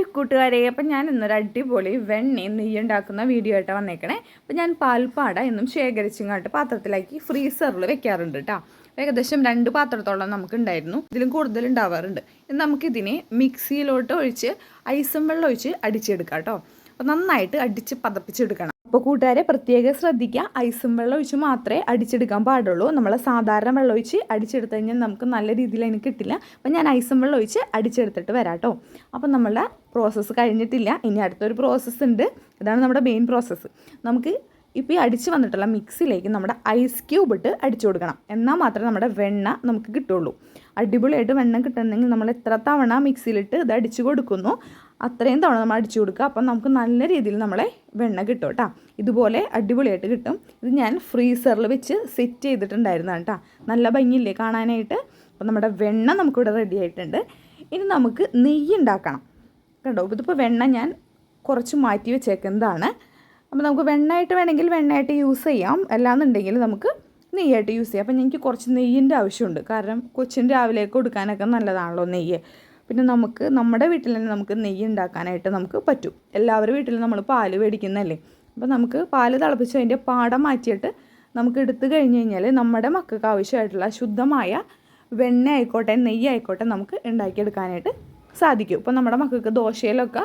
Hi കൂട്ടുകാരെ അപ്പം ഞാൻ ഇന്നൊരു അടിപൊളി വെണ്ണയും നെയ്യ് ഉണ്ടാക്കുന്ന വീഡിയോ ആയിട്ട് വന്നേക്കണേ. അപ്പം ഞാൻ പാൽപ്പാട എന്നും ശേഖരിച്ചിങ്ങോട്ട് പാത്രത്തിലാക്കി ഫ്രീസറിൽ വെക്കാറുണ്ട് കേട്ടോ ഏകദേശം രണ്ട് പാത്രത്തോളം നമുക്ക് ഉണ്ടായിരുന്നു ഇതിലും കൂടുതൽ ഉണ്ടാവാറുണ്ട്. നമുക്കിതിനെ മിക്സിയിലോട്ട് ഒഴിച്ച് ഐസും വെള്ളം ഒഴിച്ച് അടിച്ചെടുക്കാം കേട്ടോ അപ്പോൾ നന്നായിട്ട് അടിച്ച് പതപ്പിച്ചെടുക്കണം. അപ്പോൾ കൂട്ടുകാരെ പ്രത്യേകം ശ്രദ്ധിക്കുക. ഐസും വെള്ളം ഒഴിച്ച് മാത്രമേ അടിച്ചെടുക്കാൻ പാടുള്ളൂ. നമ്മൾ സാധാരണ വെള്ളം ഒഴിച്ച് അടിച്ചെടുത്ത് കഴിഞ്ഞാൽ നമുക്ക് നല്ല രീതിയിൽ അതിന് കിട്ടില്ല. അപ്പോൾ ഞാൻ ഐസും വെള്ളം ഒഴിച്ച് അടിച്ചെടുത്തിട്ട് വരാം കേട്ടോ. അപ്പോൾ നമ്മളുടെ പ്രോസസ്സ് കഴിഞ്ഞിട്ടില്ല. ഇനി അടുത്തൊരു പ്രോസസ്സ് ഉണ്ട്. ഇതാണ് നമ്മുടെ മെയിൻ പ്രോസസ്സ് നമുക്ക് ഇപ്പോൾ ഈ അടിച്ച് വന്നിട്ടുള്ള മിക്സിയിലേക്ക് നമ്മുടെ ഐസ് ക്യൂബ് ഇട്ട് അടിച്ചു കൊടുക്കണം. എന്നാൽ മാത്രമേ നമ്മുടെ വെണ്ണ നമുക്ക് കിട്ടുള്ളൂ. അടിപൊളിയായിട്ട് വെണ്ണ കിട്ടണമെങ്കിൽ നമ്മൾ എത്ര തവണ മിക്സിയിലിട്ട് ഇത് അടിച്ചു കൊടുക്കുന്നു? അത്രയും തവണ നമ്മൾ അടിച്ചു കൊടുക്കുക. അപ്പം നമുക്ക് നല്ല രീതിയിൽ നമ്മളെ വെണ്ണ കിട്ടും കേട്ടോ. ഇതുപോലെ അടിപൊളിയായിട്ട് കിട്ടും. ഇത് ഞാൻ ഫ്രീസറിൽ വെച്ച് സെറ്റ് ചെയ്തിട്ടുണ്ടായിരുന്നതാണ് കേട്ടോ. നല്ല ഭംഗിയില്ലേ കാണാനായിട്ട്? അപ്പം നമ്മുടെ വെണ്ണ നമുക്കിവിടെ റെഡി ആയിട്ടുണ്ട്. ഇനി നമുക്ക് നെയ്യ് ഉണ്ടാക്കണം. കണ്ടോ? ഇതിപ്പോൾ വെണ്ണ ഞാൻ കുറച്ച് മാറ്റി വെച്ചേക്കുന്നതാണ്. അപ്പോൾ നമുക്ക് വെണ്ണയായിട്ട് വേണമെങ്കിൽ വെണ്ണയായിട്ട് യൂസ് ചെയ്യാം. അല്ലാന്നുണ്ടെങ്കിൽ നമുക്ക് നെയ്യായിട്ട് യൂസ് ചെയ്യാം. അപ്പം എനിക്ക് കുറച്ച് നെയ്യിന്റെ ആവശ്യമുണ്ട്. കാരണം കൊച്ചിൻ രാവിലെ കൊടുക്കാനൊക്കെ നല്ലതാണല്ലോ നെയ്യ്. പിന്നെ നമുക്ക് നമ്മുടെ വീട്ടിൽ തന്നെ നമുക്ക് നെയ്യ് ഉണ്ടാക്കാനായിട്ട് നമുക്ക് പറ്റും. എല്ലാവരുടെ വീട്ടിലും നമ്മൾ പാൽ മേടിക്കുന്നതല്ലേ? അപ്പോൾ നമുക്ക് പാൽ തിളപ്പിച്ച് അതിന്റെ പാടം മാറ്റിയിട്ട് നമുക്ക് എടുത്തു കഴിഞ്ഞ് കഴിഞ്ഞാൽ നമ്മുടെ മക്കൾക്ക് ആവശ്യമായിട്ടുള്ള ശുദ്ധമായ വെണ്ണ ആയിക്കോട്ടെ നെയ്യ് ആയിക്കോട്ടെ നമുക്ക് ഉണ്ടാക്കിയെടുക്കാനായിട്ട് സാധിക്കും. ഇപ്പോൾ നമ്മുടെ മക്കൾക്ക് ദോശയിലൊക്കെ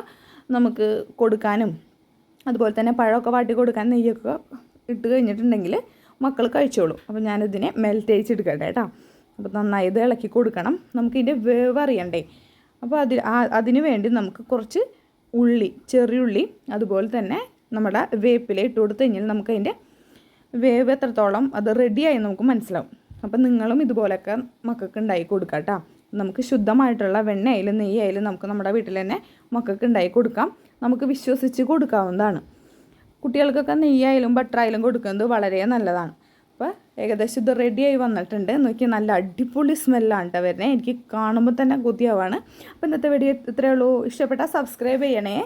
നമുക്ക് കൊടുക്കാനും അതുപോലെ തന്നെ പഴമൊക്കെ വാട്ടി കൊടുക്കാൻ നെയ്യൊക്കെ ഇട്ട് കഴിഞ്ഞിട്ടുണ്ടെങ്കിൽ മക്കൾ കഴിച്ചോളും. അപ്പോൾ ഞാനിതിനെ മെൽറ്റ് അയച്ചെടുക്കട്ടെ കേട്ടോ. അപ്പോൾ നന്നായി ഇത് ഇളക്കി കൊടുക്കണം. നമുക്കിതിന്റെ വേവ് അറിയണ്ടേ? അപ്പോൾ അതിൽ അതിനു വേണ്ടി നമുക്ക് കുറച്ച് ഉള്ളി ചെറിയുള്ളി അതുപോലെ തന്നെ നമ്മുടെ വേപ്പില ഇട്ട് കൊടുത്തു കഴിഞ്ഞാൽ നമുക്കതിന്റെ വേവ് എത്രത്തോളം അത് റെഡിയായി നമുക്ക് മനസ്സിലാവും. അപ്പം നിങ്ങളും ഇതുപോലെയൊക്കെ മക്കൾക്ക് ഉണ്ടാക്കി കൊടുക്കാം കേട്ടോ. നമുക്ക് ശുദ്ധമായിട്ടുള്ള വെണ്ണയായാലും നെയ്യായാലും നമുക്ക് നമ്മുടെ വീട്ടിൽ തന്നെ മക്കൾക്ക് ഉണ്ടാക്കി കൊടുക്കാം. നമുക്ക് വിശ്വസിച്ച് കൊടുക്കാവുന്നതാണ്. കുട്ടികൾക്കൊക്കെ നെയ്യായാലും ബട്ടറായാലും കൊടുക്കുന്നത് വളരെ നല്ലതാണ്. അപ്പോൾ ഏകദേശം ഇത് റെഡിയായി വന്നിട്ടുണ്ട്. നോക്കി നല്ല അടിപൊളി സ്മെല്ലാണ് കേട്ടോ വരുന്നത് എനിക്ക് കാണുമ്പോൾ തന്നെ കൊതിയാവാണ്. അപ്പോൾ ഇന്നത്തെ വീഡിയോ ഇത്രയേ ഉള്ളൂ. ഇഷ്ടപ്പെട്ടാൽ സബ്സ്ക്രൈബ് ചെയ്യണേ.